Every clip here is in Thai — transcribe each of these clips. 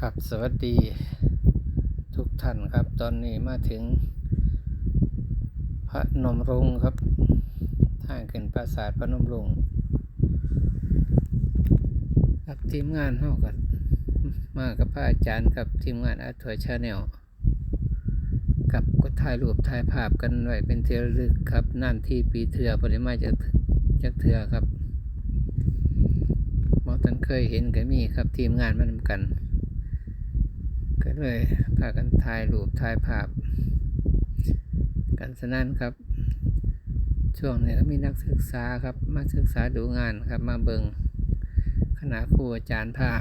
ครับสวัสดีทุกท่านครับ ตอนนี้มาถึง พระนมรุงครับทางขึ้นปราสาทพระนมรุงครับทีมงานเฮากันมากับพระอาจารย์ครับทีมงานอาถวยชาแนลกับก็ถ่ายรูปถ่ายภาพกันไว้เป็นที่ระลึกครับนั่นที่ปีเถื่อปริมาจากจากเถื่อครับมอตันเคยเห็นก็มีครับทีมงานมานกัน ก็เลยพากันถ่ายรูปถ่ายภาพ กันสนั่นครับ ช่วงนี้ก็มีนักศึกษาครับมาศึกษาดูงานครับมาเบิงคณะครูอาจารย์พา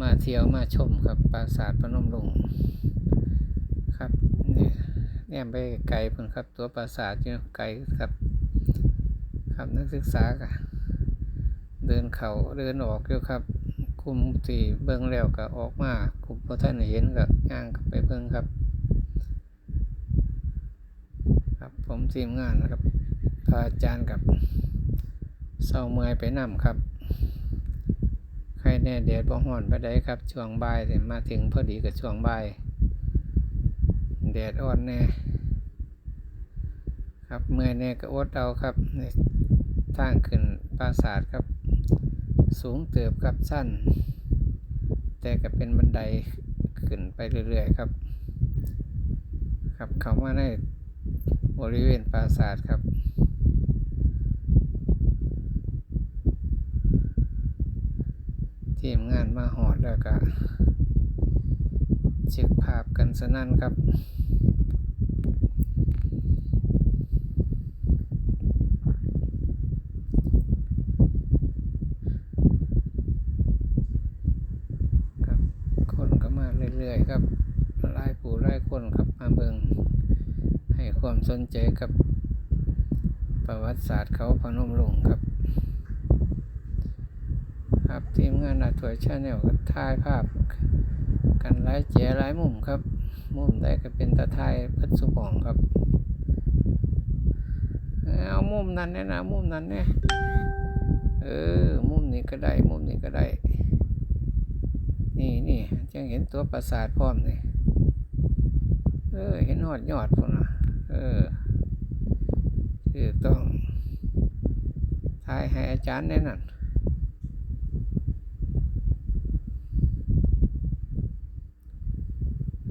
มาเที่ยวมาชมครับปราสาทพนมรงครับนี่เนี่ยไปไกลเพิ่นครับตัวปราสาทอยู่ไกลครับ ครับนักศึกษาก็เดินเขาเดินออกอยู่ครับ ลุ่มที่เบิ่งแล้วก็ออกมากลุ่มพอท่านเห็นก็ย่างไปเบิ่งครับ ครับผมทีมงานนะครับพาอาจารย์กับเศร้าเมื่อยไปนำครับ ใครแน่แดดบ่ฮ้อนไปได้ครับช่วงบ่ายเนี่ยมาถึงพอดีกับช่วงบ่ายแดดอ่อนแน่ครับเมื่อยแน่ก็อดเอาครับในทางขึ้นปราสาทครับ สูงเติบครับสั้น แต่ก็เป็นบันไดขึ้นไปเรื่อยๆครับ ครับเข้ามาในบริเวณปราสาทครับทีมงานมาหอดแล้วก็เช็คภาพกันสนั่นครับครับคนก็มาเรื่ อยๆครับหลายผู้หลายคนครับมาเบิงให้ความสนใจกับ ประวัติศาสตร์เขาพนมรุงครับ ครับทีมงานอาถวยชาแนลก็ถ่ายภาพ กันหลายแจหลายมุมครับ มุมใดก็เป็นตาไทยเพัดสุบองครับเอามุมนั้นเนี่ยนะมุมนั้นเนี่ยเออมุมนี้ก็ได้มุมนี้ก็ได้ นี่นี่จังเห็นตัวปราสาทพร้อมนี่เออ เห็นหอดยอดพุ่นะเออคือต้องทายให้อาจารย์แน่นั่น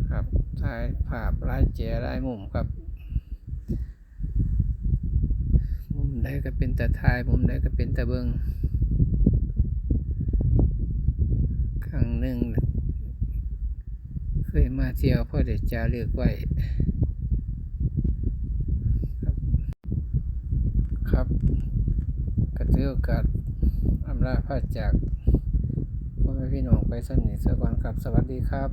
ครับถ่ายภาพลายเจลายมุมครับ มุมใดก็เป็นแต่ทาย มุมใดก็เป็นแต่เบิงค รั้งหนึ่งเคยมาเที่ยวพ่อเด็จจาเลือกไว้ครับกระเทือกัดอำลาพาจากพ่อแม่พี่น้องไปสนิทสักวันครับ สวัสดีครับ